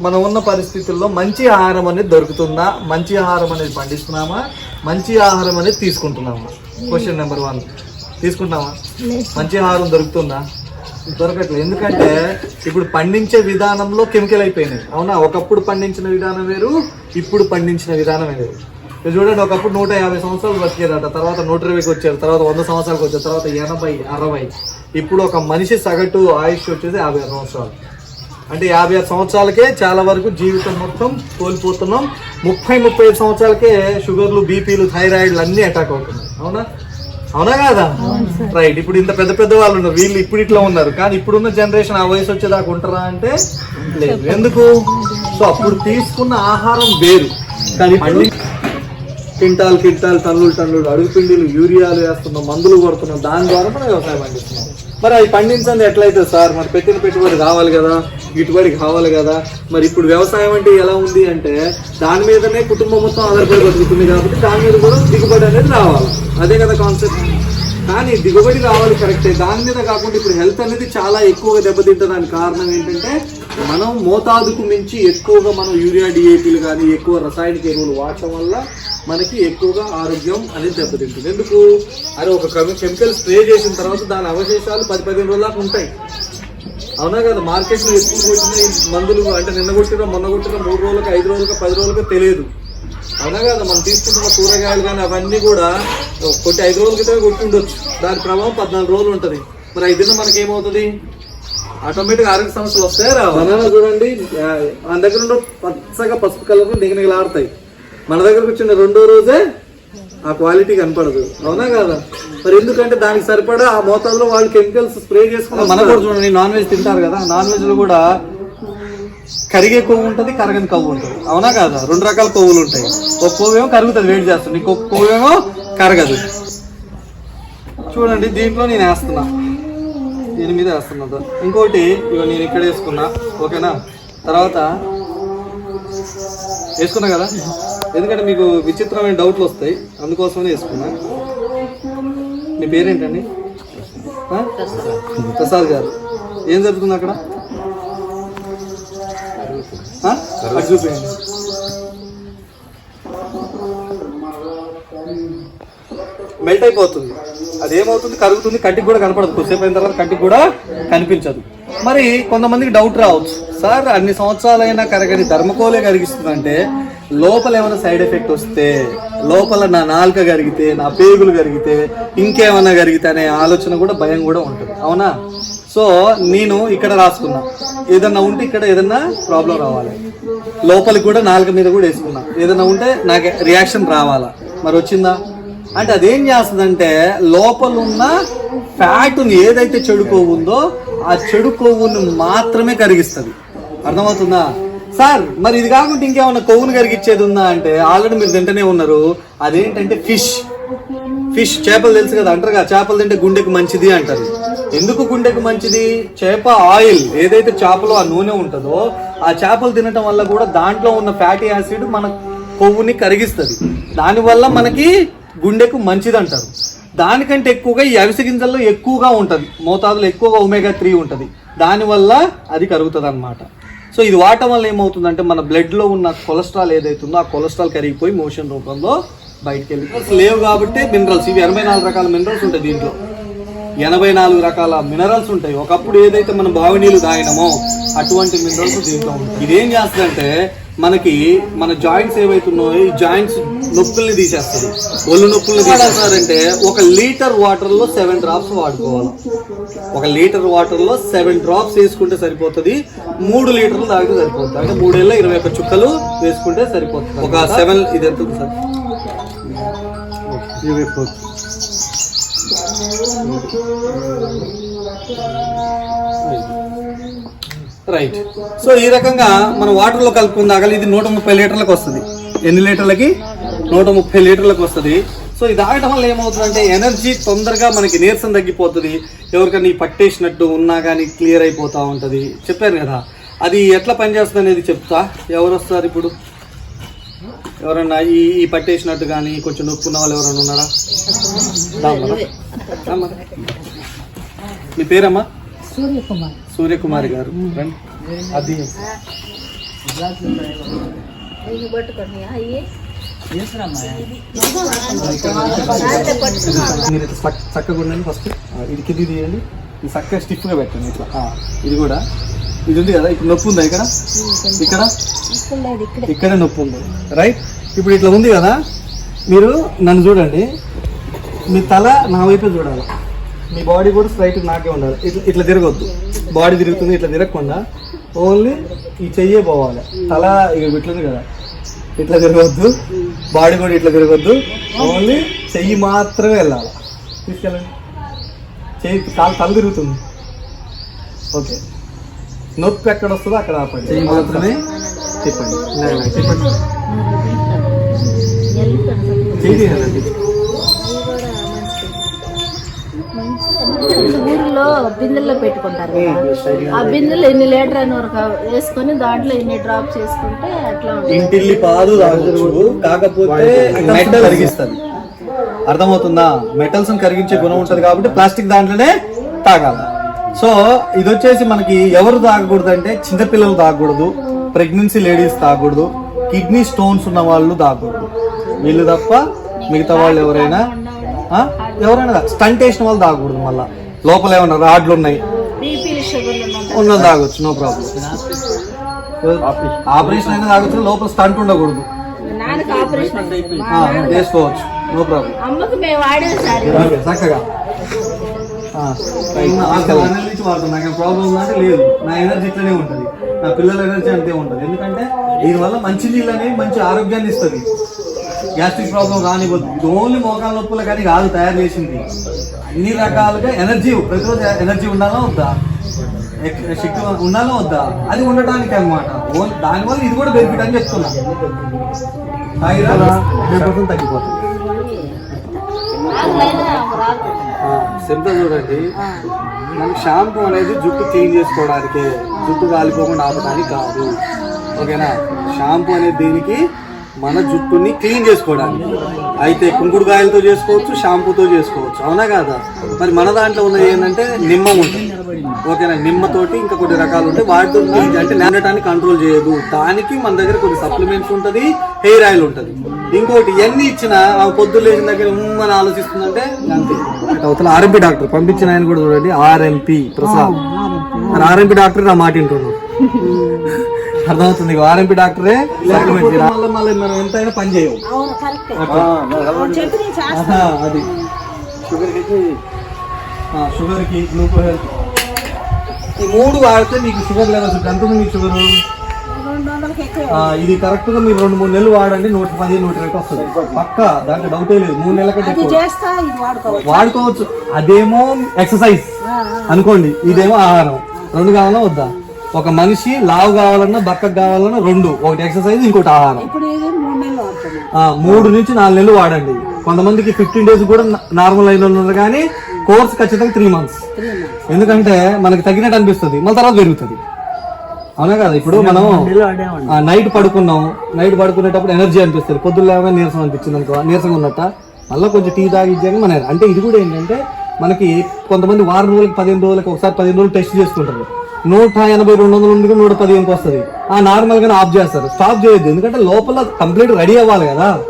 మనం ఉన్న పరిస్థితుల్లో మంచి ఆహారం అనేది దొరుకుతుందా? మంచి ఆహారం అనేది పండిస్తున్నామా? మంచి ఆహారం అనేది తీసుకుంటున్నామా? క్వశ్చన్ నెంబర్ వన్ తీసుకుంటున్నామా? మంచి ఆహారం దొరుకుతుందా? దొరకట్లేదు ఎందుకంటే ఇప్పుడు పండించే విధానంలో కెమికల్ అయిపోయినాయి. అవునా? ఒకప్పుడు పండించిన విధానం వేరు ఇప్పుడు పండించిన విధానం వేరు. మీరు చూడండి ఒకప్పుడు నూట యాభై సంవత్సరాలు బతికేదట. తర్వాత నూట ఇరవైకి వచ్చారు. తర్వాత వంద సంవత్సరాలకు వచ్చారు. తర్వాత ఎనభై అరవై. ఇప్పుడు ఒక మనిషి సగటు ఆయుష్ వచ్చేసి యాభై ఆరు సంవత్సరాలు. అంటే యాభై ఆరు సంవత్సరాలకే చాలా వరకు జీవితం మొత్తం కోల్పోతున్నాం. ముప్పై ముప్పై ఐదు సంవత్సరాలకే షుగర్లు బీపీలు థైరాయిడ్లు అన్నీ అటాక్ అవుతున్నాయి. అవునా? అవునా కాదా? రైట్ ఇప్పుడు ఇంత పెద్ద పెద్ద వాళ్ళు ఉన్నారు. వీళ్ళు ఇప్పుడు ఇట్లా ఉన్నారు. కానీ ఇప్పుడున్న జనరేషన్ ఆ వయసు వచ్చేదాకా ఉంటారా అంటే లేదు. ఎందుకు? సో అప్పుడు తీసుకున్న ఆహారం వేరు. కానీ ఇప్పుడు క్వింటాల్ క్వింటాల్ టన్నులు టన్నులు అడుగుపిండిలు యూరియాలు వేస్తున్నాం మందులు కొడుతున్నాం. దాని ద్వారా మనం వ్యవసాయం పండిస్తున్నాం మరి అవి పండించండి ఎట్లయితే సార్? మరి పెట్టిన పెట్టుబడి కావాలి కదా. గిట్టుబడి కావాలి కదా. మరి ఇప్పుడు వ్యవసాయం అంటే ఎలా ఉంది అంటే దాని మీదనే కుటుంబం మొత్తం ఆధారపడి బతుకుతుంది కాబట్టి దాని మీద కూడా దిగుబడి అనేది రావాలి. అదే కదా కాన్సెప్ట్ కానీ దిగుబడి రావాలి కరెక్టే దాని మీద కాకుండా ఇప్పుడు హెల్త్ అనేది చాలా ఎక్కువగా దెబ్బతింటడానికి కారణం ఏంటంటే మనం మోతాదుకు మించి ఎక్కువగా మనం యూరియా డిఏపీలు కానీ ఎక్కువ రసాయనిక ఎరువులు వాడటం వల్ల మనకి ఎక్కువగా ఆరోగ్యం అనేది దెబ్బతింటుంది. ఎందుకు? అరే ఒక కెమికల్ స్ప్రే చేసిన తర్వాత దాని అవశేషాలు పది పదిహేను రోజుల దాకా ఉంటాయి. అవునా కదా మార్కెట్లో ఎక్కువ కొట్టిన ఈ మందులు అంటే నిన్న కొట్టిన మొన్న కొట్టిన మూడు రోజులకు ఐదు రోజులకు పది రోజులకు తెలియదు. అవునా కదా మనం తీసుకుంటున్న కూరగాయలు కానీ అవన్నీ కూడా కొట్టి ఐదు రోజుల క్రితమే కొట్టి ఉండొచ్చు. దాని ప్రభావం పద్నాలుగు రోజులు ఉంటుంది. మరి ఐదు దిన మనకి ఏమవుతుంది? ఆటోమేటిక్ ఆరోగ్య సమస్యలు వస్తాయి రా చూడండి మన దగ్గర ఉన్న పచ్చగా పసుపు కలర్ నిగనిగలాడతాయి మన దగ్గరకు వచ్చిన రెండో రోజే ఆ క్వాలిటీ కనపడదు. అవునా కదా? మరి ఎందుకంటే దానికి సరిపడా ఆ మోతాదులో వాళ్ళు కెమికల్స్ స్ప్రే చేసుకుని మన కూడా చూడండి నాన్ వెజ్ తింటారు కదా నాన్ వెజ్లో కూడా కరిగే కొవ్వు ఉంటుంది కరగని కొవ్వు ఉంటుంది. అవునా కాదా? రెండు రకాల కొవ్వులు ఉంటాయి. ఒక కొవ్వు ఏమో కరుగుతుంది వేడి చేస్తుంది. ఇంకొక కొవ్వు ఏమో కరగదు. చూడండి దీంట్లో నేను వేస్తున్నా. దీని మీద వేస్తున్నా ఇంకోటి ఇగో నేను ఇక్కడ వేసుకున్నా. ఓకేనా? తర్వాత వేసుకున్నా కదా? ఎందుకంటే మీకు విచిత్రమైన డౌట్లు వస్తాయి. అందుకోసమనే వేసుకున్నా మీ పేరేంటండి? ప్రసాద్ గారు. ఏం జరుగుతుంది అక్కడ? చూపించండి మెల్ట్ అయిపోతుంది. అది ఏమవుతుంది? కరుగుతుంది. కంటికి కూడా కనపడదు. కొద్దిసేపు అయిన తర్వాత కంటికి కూడా కనిపించదు. మరి కొంతమందికి డౌట్ రావచ్చు. సార్ అన్ని సంవత్సరాలైనా కరగని ధర్మకోలే కరిగిస్తుందంటే లోపల ఏమైనా సైడ్ ఎఫెక్ట్ వస్తే లోపల నా నాలుక కరిగితే నా పేగులు కరిగితే ఇంకేమైనా కరిగితే అనే ఆలోచన కూడా భయం కూడా ఉంటుంది. అవునా? సో నేను ఇక్కడ రాసుకున్నా. ఏదన్నా ఉంటే ఇక్కడ ఏదన్నా ప్రాబ్లం రావాలి. లోపలికి కూడా నాలుక మీద కూడా వేసుకున్నా. ఏదన్నా ఉంటే నాకు రియాక్షన్ రావాలా? మరి వచ్చిందా? అంటే అదేం చేస్తుందంటే లోపల ఉన్న ఫ్యాట్ని ఏదైతే చెడు కొవ్వు ఉందో ఆ చెడు కొవ్వుని మాత్రమే కరిగిస్తుంది. అర్థమవుతుందా? సార్ మరి ఇది కాకుండా ఇంకేమన్నా కొవ్వును కరిగిచ్చేది ఉందా అంటే ఆల్రెడీ మీరు తింటనే ఉన్నారు. అదేంటంటే ఫిష్. ఫిష్ చేపలు తెలుసు కదా అంటారు కదా చేపలు తింటే గుండెకు మంచిది అంటారు. ఎందుకు గుండెకు మంచిది? చేప ఆయిల్ ఏదైతే చేపలో ఆ నూనె ఉంటుందో ఆ చేపలు తినటం వల్ల కూడా దాంట్లో ఉన్న ఫ్యాటీ యాసిడ్ మన కొవ్వుని కరిగిస్తుంది. దానివల్ల మనకి గుండెకు మంచిది అంటారు దానికంటే ఎక్కువగా ఈ అవిసె గింజల్లో ఎక్కువగా ఉంటుంది. మోతాదులో ఎక్కువగా ఒమేగా త్రీ ఉంటుంది. దానివల్ల అది కరుగుతుంది అనమాట సో ఇది వాడటం వల్ల ఏమవుతుందంటే మన బ్లడ్లో ఉన్న కొలెస్ట్రాల్ ఏదైతుందో ఆ కొలెస్ట్రాల్ కరిగిపోయి మోషన్ రూపంలో బయటికి వెళ్ళి అసలు లేవు కాబట్టి మినరల్స్ ఇవి ఎనభై నాలుగు రకాల మినరల్స్ ఉంటాయి దీంట్లో. ఎనభై నాలుగు రకాల మినరల్స్ ఉంటాయి. ఒకప్పుడు ఏదైతే మనం బావి నీళ్ళు తాగినామో అటువంటి మినరల్స్ దీంట్లో ఉంటాయి. ఇదేం చేస్తుందంటే మనకి మన జాయింట్స్ ఏవైతున్నాయో ఈ జాయింట్స్ నొప్పుల్ని తీసేస్తుంది ఒళ్ళు నొప్పుల్ని తీసేస్తారంటే ఒక లీటర్ వాటర్లో సెవెన్ డ్రాప్స్ వాడుకోవాలి. ఒక లీటర్ వాటర్లో సెవెన్ డ్రాప్స్ వేసుకుంటే సరిపోతుంది. మూడు లీటర్లు తాగితే సరిపోతుంది. అంటే మూడేళ్ళ ఇరవై ఒక్క చుక్కలు వేసుకుంటే సరిపోతుంది. ఒక సెవెన్ ఇది ఎంత ఉంది సార్? ఇరవై రైట్ సో ఈ రకంగా మనం వాటర్లో కలుపుకుందాక ఇది నూట ముప్పై లీటర్లకు వస్తుంది. ఎన్ని లీటర్లకి? నూట ముప్పై లీటర్లకు వస్తుంది. సో ఇది తాగడం వల్ల ఏమవుతుందంటే ఎనర్జీ తొందరగా మనకి నీరసం తగ్గిపోతుంది. ఎవరికైనా ఈ పట్టేసినట్టు ఉన్నా కానీ క్లియర్ అయిపోతూ ఉంటుంది. చెప్పాను కదా. అది ఎట్లా పనిచేస్తుంది అనేది చెప్తా. ఎవరు వస్తారు ఇప్పుడు? ఎవరన్నా ఈ ఈ పట్టేసినట్టు కానీ కొంచెం నొప్పి ఉన్న వాళ్ళు ఎవరైనా ఉన్నారా. మీ పేరమ్మా? సూర్యకుమార్. సూర్యకుమారి గారు. అది. మీరు ఇట్లా చక్క- చక్కగా ఉండండి ఫస్ట్ ఇది కింది తీయండి. ఇది చక్కగా స్టిఫ్గా పెట్టండి ఇట్లా. ఇది కూడా. ఇది ఉంది కదా? ఇప్పుడు నొప్పి ఉందా ఇక్కడ? ఇక్కడ? ఇక్కడ ఇక్కడే. ఇక్కడే నొప్పి ఉంది. రైట్ ఇప్పుడు ఇట్లా ఉంది కదా? మీరు నన్ను చూడండి. మీ తల నా వైపే చూడాలి. మీ బాడీ కూడా స్ట్రైట్ నాకే ఉండాలి. ఇట్లా ఇట్లా తిరగొద్దు. బాడీ తిరుగుతుంది ఇట్లా తిరగకుండా ఓన్లీ ఈ చెయ్యే పోవాలి. తల ఇక ఇట్లుంది కదా. ఇట్లా తిరగొద్దు బాడీ కూడా ఇట్లా తిరగొద్దు ఓన్లీ చెయ్యి మాత్రమే వెళ్ళాలి. తీసుకెళ్ళండి. చెయ్యి కాలు తల తిరుగుతుంది. ఓకే. నొప్పి ఎక్కడ వస్తుందో అక్కడ ఆపండి. చెయ్యి మాత్రమే చెప్పండి చెప్పండి చెయ్యి తీయాలండి ఊరిలో బిందెల్లో పెట్టుకుంటారు కదా. ఆ బిందెలు ఎన్ని లీటర్ అని వరకు వేసుకొని దాంట్లో ఎన్ని డ్రాప్స్ వేసుకుంటే అట్లా ఇంటిల్లి పాదు కాకపోతే మెటల్ కరిగిస్తుంది. అర్థమవుతుందా? మెటల్స్ కరిగించే గుణం ఉంటది కాబట్టి ప్లాస్టిక్ దాంట్లోనే తాగాలి. సో ఇది వచ్చేసి మనకి ఎవరు తాగకూడదు అంటే చిన్నపిల్లలు తాగకూడదు ప్రెగ్నెన్సీ లేడీస్ తాగకూడదు కిడ్నీ స్టోన్స్ ఉన్న వాళ్ళు తాగకూడదు. వీళ్ళు తప్ప మిగతా వాళ్ళు ఎవరైనా ఆ? ఎవరైనా స్టంట్ వేసిన వాళ్ళు తాగకూడదు మళ్ళా. లోపల ఏమన్నా రాడ్లు ఉన్నాయి. ఉన్న తాగొచ్చు నో ప్రాబ్లం. ఆపరేషన్ అయినా తాగొచ్చు లోపల స్టంట్ ఉండకూడదు. వేసుకోవచ్చు నో ప్రాబ్లం. చక్కగా. నుంచి నాకు ప్రాబ్లం ఉందంటే లేదు. నా ఎనర్జీ ఇట్లనే ఉంటుంది. నా పిల్లల ఎనర్జీ అంతే ఉంటుంది. ఎందుకంటే దీనివల్ల మంచి నీళ్ళు అనేవి మంచి ఆరోగ్యాన్ని ఇస్తుంది. గ్యాస్ట్రిక్ ప్రాబ్లం రానివ్వద్దు. ఇది ఓన్లీ మోకాల నొప్పులు కానీ కాదు తయారు చేసింది. అన్ని రకాలుగా ఎనర్జీ ప్రతిరోజు ఎనర్జీ ఉండాలా వద్దా? శక్తి ఉండాలా వద్దా? అది ఉండటానికి అనమాట ఓన్లీ దానివల్ల ఇది కూడా బెనిఫిట్ అని చెప్తున్నా. తగ్గిపోతుంది. ఆకులైనా చూడండి. మనకి షాంపూ అనేది జుట్టు క్లీన్ చేసుకోవడానికే జుట్టు కాలిపోకుండా ఆపడానికి కాదు. ఓకేనా? షాంపూ అనేది దీనికి? మన జుట్టుని క్లీన్ చేసుకోవడానికి. అయితే కుంకుడుకాయలతో చేసుకోవచ్చు షాంపూతో చేసుకోవచ్చు. అవునా కాదా? మరి మన దాంట్లో ఉన్నది ఏంటంటే నిమ్మం ఉంటుంది. ఓకేనా? నిమ్మతోటి ఇంకా కొన్ని రకాలు ఉంటాయి. వాటితో clean అంటే నానటాన్ని కంట్రోల్ చేయదు. దానికి మన దగ్గర కొన్ని సప్లిమెంట్స్ ఉంటుంది హెయిర్ ఆయిల్ ఉంటుంది. ఇంకోటి ఎన్ని ఇచ్చినా ఆ పొద్దున్న లేచిన దగ్గర ఉమ్మని ఆలోచిస్తుందంటే అంతే. అవతల ఆర్ఎంపీ డాక్టర్ పంపించిన ఆయన కూడా చూడండి. ఆర్ఎంపీ ప్రసాద్. మరి ఆర్ఎంపీ డాక్టర్ నా మాట వింటున్నాడు. అర్థమవుతుంది ఆర్ఎంపీ డాక్టరే. మళ్ళీ మళ్ళీ మనం ఎంతైనా పని. ఆహా, అది. షుగర్కి షుగర్కి గ్లూకోజ్ ఈ మూడు వాడితే మీకు షుగర్ లెవెల్స్ ఎంత ఉంది మీకు షుగర్? ఇది కరెక్ట్గా మీరు రెండు మూడు నెలలు వాడండి నూట పది నూట ఇరవై వస్తుంది. పక్క దాంట్లో డౌటే లేదు. మూడు నెలల కంటే ఎక్కువ. చేస్తా ఇది వాడుకోవచ్చు. వాడుకోవచ్చు. అదేమో ఎక్సర్సైజ్ అనుకోండి. ఇదేమో ఆహారం. రెండు కావాలా వద్దా? ఒక మనిషి లావు కావాలన్నా బక్కకు కావాలన్నా రెండు. ఒకటి ఎక్సర్సైజ్ ఇంకోటి ఆహారం. మూడు నుంచి నాలుగు నెలలు వాడండి. కొంతమందికి ఫిఫ్టీన్ డేస్ కూడా నార్మల్ అయిన ఉన్నారు కానీ కోర్స్ ఖచ్చితంగా త్రీ మంత్స్ ఎందుకంటే మనకి తగ్గినట్టు అనిపిస్తుంది. మళ్ళీ తర్వాత పెరుగుతుంది. అవునా కదా? ఇప్పుడు మనం నైట్ పడుకున్నాం. నైట్ పడుకునేటప్పుడు ఎనర్జీ అనిపిస్తుంది. పొద్దున్న లేవగానే నీరసం అనిపించింది అనుకో. నీరసంగా ఉన్నట్ట. మళ్ళీ కొంచెం టీ తాగి ఇచ్చాక మన అంటే ఇది కూడా ఏంటంటే మనకి కొంతమంది వారం రోజులకి పదిహేను రోజులకి ఒకసారి పదిహేను రోజులు టెస్ట్ చేసుకుంటారు. నూట ఎనభై రెండు వందల నుండి నూట పదిహేనుకి వస్తుంది. ఆ నార్మల్ గానే ఆఫ్ చేస్తారు. స్టాప్ చేయొద్దు. ఎందుకంటే లోపల కంప్లీట్ రెడీ అవ్వాలి కదా.